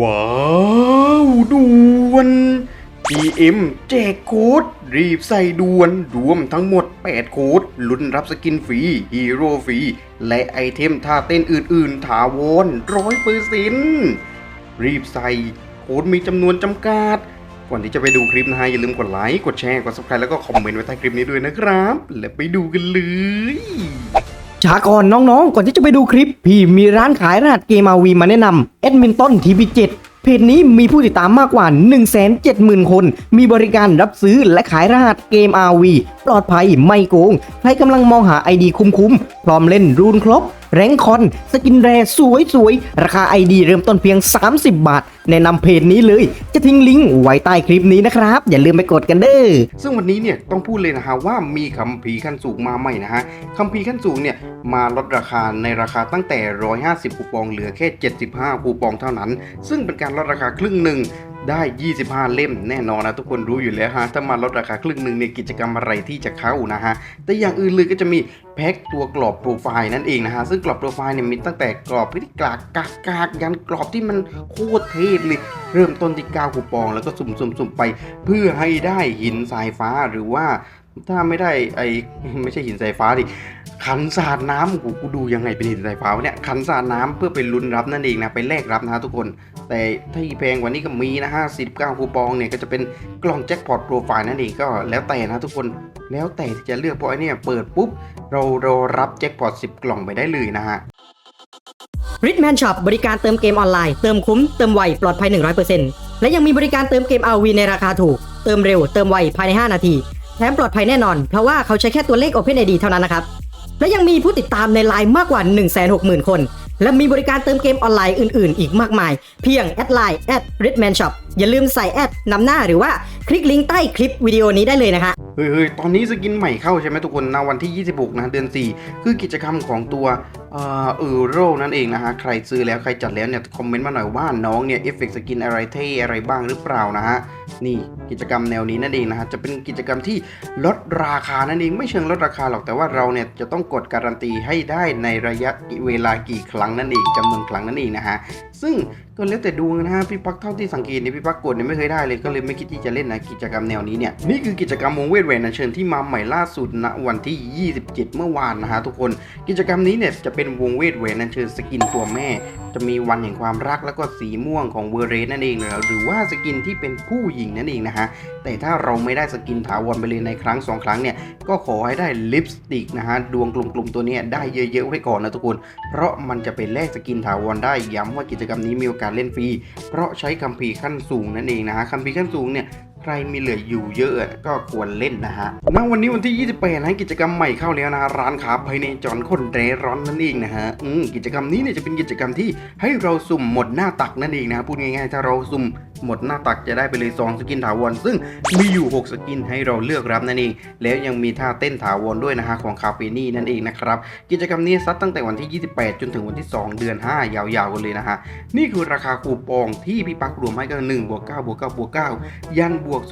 ว้าว ด่วน GM แจกโค้ด รีบใส่ด่วน รวมทั้งหมด 8 โค้ด ลุ้นรับสกินฟรี ฮีโร่ฟรี และไอเทมท่าเต้นอื่น ๆ ถาวรร้อยเปอร์เซ็นรีบใส่ โค้ดมีจำนวนจำกัด ก่อนที่จะไปดูคลิปนะฮะ อย่าลืมกดไลค์ กดแชร์ กด subscribe แล้วก็คอมเมนต์ไว้ใต้คลิปนี้ด้วยนะครับ และไปดูกันเลย ช้าก่อนน้องๆ ก่อนที่จะไปดูคลิป พี่มีร้านขายรหัสเกมอาวีมาแนะนำเอดมินตันทีวีเจ็ดเพจนี้มีผู้ติดตามมากกว่า 170,000 คน มีบริการรับซื้อและขายรหัสเกม RV ปลอดภัยไม่โกง ใครกำลังมองหาไอดีคุ้มๆ พร้อมเล่นรูนครบ แรงคอน สกินแรสวยๆราคา ID เริ่มต้นเพียง 30 บาท แนะนำเพจนี้เลย จะทิ้งลิงก์ไว้ใต้คลิปนี้นะครับ อย่าลืมไปกดกันเด้อ ซึ่งวันนี้เนี่ยต้องพูดเลยนะฮะว่ามีคัมภีร์ขั้นสูงมาใหม่นะฮะคัมภีร์ขั้นสูงเนี่ยมาลดราคาในราคาตั้งแต่ 150 คูปองเหลือแค่ 75 คูปองเท่านั้น ซึ่งเป็นการลดราคาครึ่งหนึ่ง ได้ 25 เล่มแน่นอนนะทุกคนรู้อยู่แล้วฮะ ถ้ามาลดราคาครึ่งหนึ่งเนี่ยกิจกรรมอะไรที่จะเข้านะฮะ แต่อย่างอื่นเลยก็จะมีแพ็คตัวกรอบโปรไฟล์นั่นเองนะฮะ ซึ่งกรอบโปรไฟล์เนี่ยมีตั้งแต่กรอบที่กากกากกากยันกรอบที่มันโคตรเท่เลย เริ่มต้นที่9คูปอง แล้วก็สุ่มสุ่มสุ่มไป เพื่อให้ได้หินสายฟ้าหรือว่าถ้าไม่ได้ไอไม่ใช่หินสายฟ้าดิขันสาดน้ำโอ้โหกูดูยังไงเป็นหินสายฟ้าวะเนี่ยขันสาดน้ำเพื่อไปลุ้นรับนั่นเองนะไปแลกรับนะทุกคน แต่ถ้าแพงกว่านี้ก็มีนะฮะ19คูปองเนี่ยก็จะเป็นกล่องแจ็คพอตโปรไฟล์นั่นเองก็แล้วแต่นะทุกคนแล้วแต่ที่จะเลือกเพราะไอเนี่ยเปิดปุ๊บ เราเรารับแจ็คพอต10 กล่องไปได้เลยนะฮะ r i c h m a n Shop บริการเติมเกมออนไลน์ เติมคุ้ม เติมไว ปลอดภัย 100%และยังมีบริการเติมเกม RV ในราคาถูก เติมเร็ว เติมไว ภายใน 5 นาที แถมปลอดภัยแน่นอน เพราะว่าเขาใช้แค่ตัวเลข OpenID เท่านั้นนะครับ และยังมีผู้ติดตามในไลน์มากกว่า 160,000 คน และมีบริการเติมเกมออนไลน์อื่น ๆ อีกมากมาย เพียงแอดไลน์ r i อย่าลืมใส่แอดนำหน้าหรือว่าคลิกลิงก์ใต้คลิปวิดีโอนี้ได้เลยนะคะ เฮ้ยตอนนี้สกินใหม่เข้าใช่ไหมทุกคนนะวันที่ 26 นะเดือน 4 คือกิจกรรมของตัวเออโรนั่นเองนะฮะ ใครซื้อแล้วใครจัดแล้วเนี่ยคอมเมนต์มาหน่อยว่าน้องเนี่ยเอฟเฟกต์สกินอะไรเท่อะไรบ้างหรือเปล่านะฮะ นี่กิจกรรมแนวนี้นั่นเองนะฮะ จะเป็นกิจกรรมที่ลดราคานั่นเอง ไม่เชิงลดราคาหรอกแต่ว่าเราเนี่ยจะต้องกดการันตีให้ได้ในระยะเวลากี่ครั้งนั่นเองจำนวนครั้งนั่นเองนะฮะ ซึ่ง ก็แล้วแต่ดวงนะฮะพี่ปักเท่าที่สังเกตเนี่ยพี่ปักกดเนี่ยไม่เคยได้เลยก็เลยไม่คิดที่จะเล่นนะกิจกรรมแนวนี้เนี่ยนี่คือกิจกรรมวงเวทแหวนเชิญที่มาใหม่ล่าสุดณวันที่ 27 เมื่อวานนะฮะทุกคนกิจกรรมนี้เนี่ยจะเป็นวงเวทแหวนเชิญสกินตัวแม่ จะมีวันแห่งความรักแล้วก็สีม่วงของเวอร์เรสนั่นเองนะหรือว่าสกินที่เป็นผู้หญิงนั่นเองนะฮะแต่ถ้าเราไม่ได้สกินถาวรไปเลยในครั้งสองครั้งเนี่ยก็ขอให้ได้ลิปสติกนะฮะดวงกลุ่มๆตัวเนี้ยได้เยอะๆไว้ก่อนนะทุกคน เพราะมันจะเป็นแลกสกินถาวรได้ย้ำว่ากิจกรรมนี้มีโอกาสเล่นฟรี เพราะใช้คัมภีร์ขั้นสูงนั่นเองนะฮะคัมภีร์ขั้นสูงเนี่ยใครมีเหลืออยู่เยอะก็ควรเล่นนะฮะณวันนี้วันที่ 28 นะกิจกรรมใหม่เข้าแล้วนะฮะร้านค้าภายในจอนคนเรร้อนนั่นเองนะฮะกิจกรรมนี้เนี่ยจะเป็นกิจกรรมที่ให้เราสุ่มหมดหน้าตักนั่นเองนะฮะพูดง่ายๆ ถ้าเราสุ่ม หมดหน้าตักจะได้ไปเลย2สกินถาวรซึ่งมีอยู่ 6 สกินให้เราเลือกรับนั่นเอง แล้วยังมีท่าเต้นถาวรด้วยนะฮะของคาเฟนี่นั่นเองนะครับ กิจกรรมนี้ซัดตั้งแต่วันที่ 28 จนถึงวันที่ 2 เดือน 5 ยาวๆกันเลยนะฮะ นี่คือราคาคูปองที่พี่ปักรวมให้ก็1บวก9บวก9บวก9ยันบวก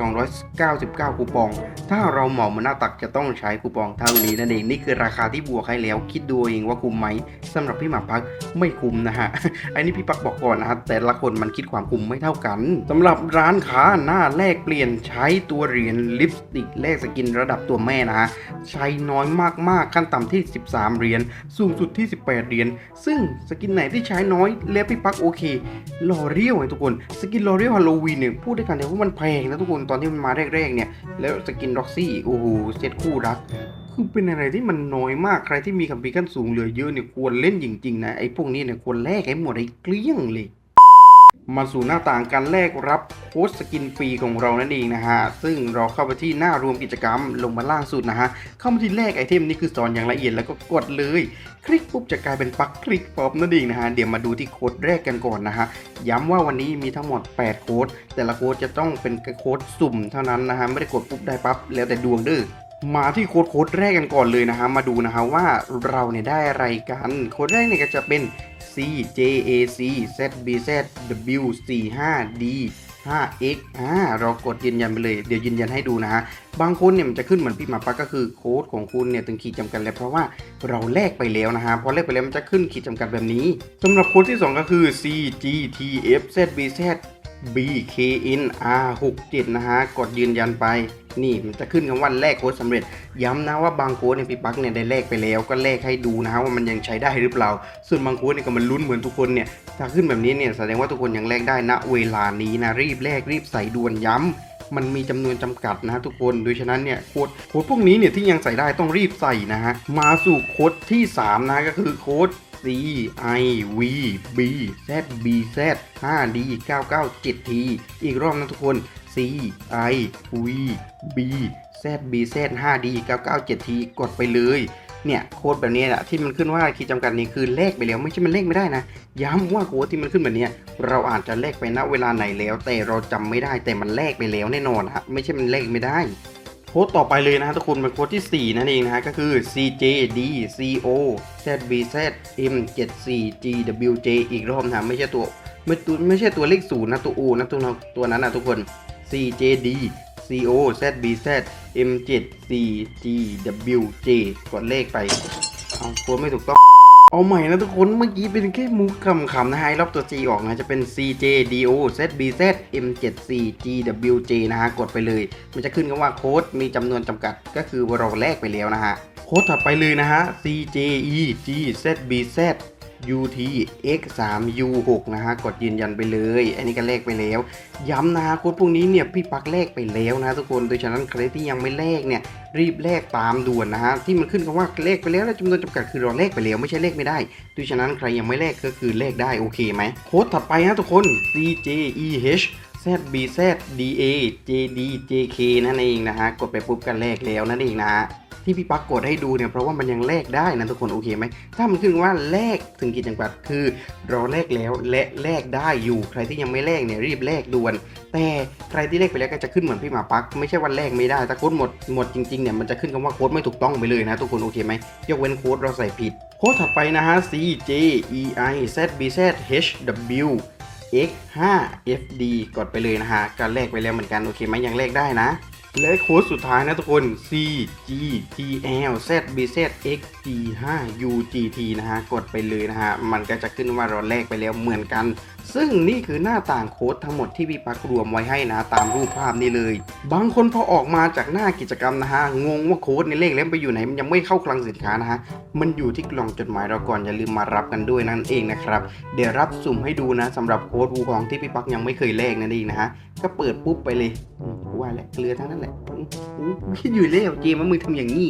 299 คูปอง ถ้าเราเหมามาหน้าตักจะต้องใช้คูปองเท่านี้นั่นเองนี่คือราคาที่บวกให้แล้วคิดดูเองว่าคุ้มไหมสำหรับพี่หมาพักไม่คุ้มนะฮะอันนี้พี่ปักบอกก่อนนะฮะแต่ละคนมันคิดความคุ้มไม่เท่ากันสำหรับร้านค้าหน้าแลกเปลี่ยนใช้ตัวเหรียญลิปสติกแลกสกินระดับตัวแม่นะฮะใช้น้อยมากๆขั้นต่ำที่ 13 เหรียญสูงสุดที่ 18 เหรียญซึ่งสกินไหนที่ใช้น้อยแล้วพี่ปักโอเคลอเรียลไงทุกคนสกินลอเรียลฮาโลวีนเนี่ยพูดได้กันเดียวว่ามันแพงนะทุกคนตอนที่มันมาแรกๆเนี่ยแล้วสกินร็อกซี่โอ้โหเซตคู่รักคือเป็นอะไรที่มันน้อยมากใครที่มีคัมภีร์ขั้นสูงเหลือเยอะเนี่ยควรเล่นจริงๆนะไอ้พวกนี้เนี่ยควรแลกให้หมดไอ้เกลี้ยงเลย มาสู่หน้าต่างการแลกรับโค้ดสกินฟรีของเรานั่นเองนะฮะ ซึ่งเราเข้าไปที่หน้ารวมกิจกรรมลงมาล่างสุดนะฮะ เข้ามาที่แลกไอเทมนี่คือสอนอย่างละเอียดแล้วก็กดเลย คลิกปุ๊บจะกลายเป็นปักคลิกป๊อปนั่นเองนะฮะ เดี๋ยวมาดูที่โค้ดแรกกันก่อนนะฮะ ย้ำว่าวันนี้มีทั้งหมด 8 โค้ด แต่ละโค้ดจะต้องเป็นโค้ดสุ่มเท่านั้นนะฮะ ไม่ได้กดปุ๊บได้ปั๊บแล้วแต่ดวงเด้อมาที่โค้ดโค้ดแรกกันก่อนเลยนะฮะ มาดูนะฮะว่าเราเนี่ยได้อะไรกัน โค้ดแรกเนี่ยก็จะเป็น C J A C Z B Z W 4 5 D 5x อ่าเรากดยืนยันไปเลย เดี๋ยวยืนยันให้ดูนะฮะ บางคนเนี่ยมันจะขึ้นเหมือนพี่หมาปักก็คือโค้ดของคุณเนี่ยถึงขีดจำกัดแล้วเพราะว่าเราแลกไปแล้วนะฮะ พอแลกไปแล้วมันจะขึ้นขีดจำกัดแบบนี้สำหรับโค้ดที่ 2 ก็คือ BKNR 6 7นะฮะ กดยืนยันไป นี่มันจะขึ้นคำว่าแลกโค้ดสำเร็จ ย้ำนะว่าบางโค้ดเนี่ยพี่ปักเนี่ยได้แลกไปแล้ว ก็แลกให้ดูนะฮะว่ามันยังใช้ได้หรือเปล่า ส่วนบางโค้ดเนี่ยก็มันลุ้นเหมือนทุกคนเนี่ย ถ้าขึ้นแบบนี้เนี่ยแสดงว่าทุกคนยังแลกได้ณเวลานี้นะ รีบแลกรีบใส่ด่วนย้ำมันมีจำนวนจำกัดนะทุกคนโดยฉะนั้นเนี่ยโค้ดโค้ดพวกนี้เนี่ยที่ยังใส่ได้ต้องรีบใส่นะฮะ มาสู่โค้ดที่ 3 นะก็คือโค้ด C I V B Z B Z 5 D 997 T อีกรอบนะทุกคน C I V B Z B Z 5 D 997 T กดไปเลยเนี่ยโค้ดแบบนี้แหละที่มันขึ้นว่าขีดจำกัดนี้คือเลขไปแล้วไม่ใช่มันเลขไม่ได้นะ ย้ำว่าโค้ดที่มันขึ้นแบบนี้เราอาจจะเลขไปณเวลาไหนแล้ว แต่เราจำไม่ได้แต่มันเลขไปแล้วแน่นอนฮะไม่ใช่มันเลขไม่ได้ ค้ดต่อไปเลยนะฮะทุกคนเป็นโค้ดที่ 4 นั่นเองนะฮะ ก็คือ CJDCO ZBZ M74 GWJ อีกรอบนะไม่ใช่ตัวไม่ตัวไม่ใช่ตัวเลขศูนย์นะตัว O นะตัวนั้นตัวนั้นนะทุกคน CJD CO ZBZ M74 GWJ กดเลขไป เอาโค้ดไม่ถูกต้อง เอาใหม่นะทุกคนเมื่อกี้เป็นแค่มุกคำๆนะฮะรอบตัว G ออกนะจะเป็น CJDO ZBZ M74 GWJ นะฮะกดไปเลย มันจะขึ้นคำว่าโค้ดมีจำนวนจำกัดก็คือเราแลกไปแล้วนะฮะโค้ดถัดไปเลยนะฮะ CJE GZBZ UT X3U6 นะฮะ กดยืนยันไปเลย อันนี้ก็เลขไปแล้ว ย้ำนะฮะโค้ดพวกนี้เนี่ยพี่ปักเลขไปแล้วนะทุกคน โดยฉะนั้นใครที่ยังไม่เลขเนี่ยรีบเลขตามด่วนนะฮะที่มันขึ้นคำว่าเลขไปแล้วและจำนวนจำกัดคือเราเลขไปแล้วไม่ใช่เลขไม่ได้โดยฉะนั้นใครยังไม่เลขก็คือเลขได้โอเคไหมโค้ดถัดไปนะทุกคน CJEH ZBZ DA JD JK นั่นเองนะฮะ กดไปปุ๊บกันเลขแล้วนั่นเองนะฮะ ที่พี่ปักกดให้ดูเนี่ยเพราะว่ามันยังแลกได้นะทุกคนโอเคไหม ถ้ามันขึ้นว่าแลกถึงขีดจำกัดคือเราแลกแล้วและแลกได้อยู่ ใครที่ยังไม่แลกเนี่ยรีบแลกด่วน แต่ใครที่แลกไปแล้วก็จะขึ้นเหมือนพี่หมาปัก ไม่ใช่ว่าแลกไม่ได้ถ้าโค้ดหมดหมดจริงๆเนี่ยมันจะขึ้นคำว่าโค้ดไม่ถูกต้องไปเลยนะทุกคนโอเคไหมยกเว้นโค้ดเราใส่ผิดโค้ดถัดไปนะฮะ C J E I Z B Z H W X 5 F D กดไปเลยนะฮะการแลกไปแล้วเหมือนกันโอเคไหมยังแลกได้นะ และโค้ดสุดท้ายนะทุกคน C G T L Z B Z X G 5 U G T นะฮะกดไปเลยนะฮะมันก็จะขึ้นว่าเราแลกไปแล้วเหมือนกัน ซึ่งนี่คือหน้าต่างโค้ดทั้งหมดที่พี่ปักรวมไว้ให้นะตามรูปภาพนี่เลย บางคนพอออกมาจากหน้ากิจกรรมนะฮะ งงว่าโค้ดในเลขแล้วไปอยู่ไหน มันยังไม่เข้าคลังสินค้านะฮะ มันอยู่ที่กล่องจดหมายเราก่อนอย่าลืมมารับกันด้วยนั่นเองนะครับ เดี๋ยวรับสุ่มให้ดูนะสำหรับโค้ดวูคองที่พี่ปักยังไม่เคยแลกนั่นเองนะฮะ ก็เปิดปุ๊บไปเลยว่าแหละเกลือทั้งนั้นแหละอืมอืมคิดอยู่แล้วเจมว่ามึงทำอย่างนี้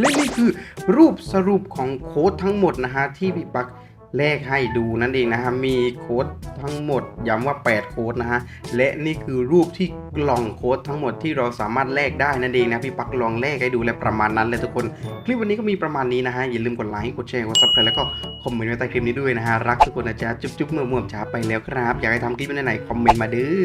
และนี่คือรูปสรุปของโค้ดทั้งหมดนะฮะที่พี่ปัก แลกให้ดูนั่นเองนะฮะ มีโค้ดทั้งหมดย้ำว่า 8 โค้ดนะฮะ และนี่คือรูปที่กล่องโค้ดทั้งหมดที่เราสามารถแลกได้นั่นเองนะพี่ปักลองแลกให้ดูและประมาณนั้นเลยทุกคน คลิปวันนี้ก็มีประมาณนี้นะฮะ อย่าลืมกดไลค์กดแชร์กดซับสไครต์แล้วก็คอมเมนต์ไว้ใต้คลิปนี้ด้วยนะฮะ รักทุกคนนะจ๊ะจุ๊บๆเมื่อม่วงช้าไปแล้วครับ อยากให้ทำคลิปไหนๆคอมเมนต์มาดื้อ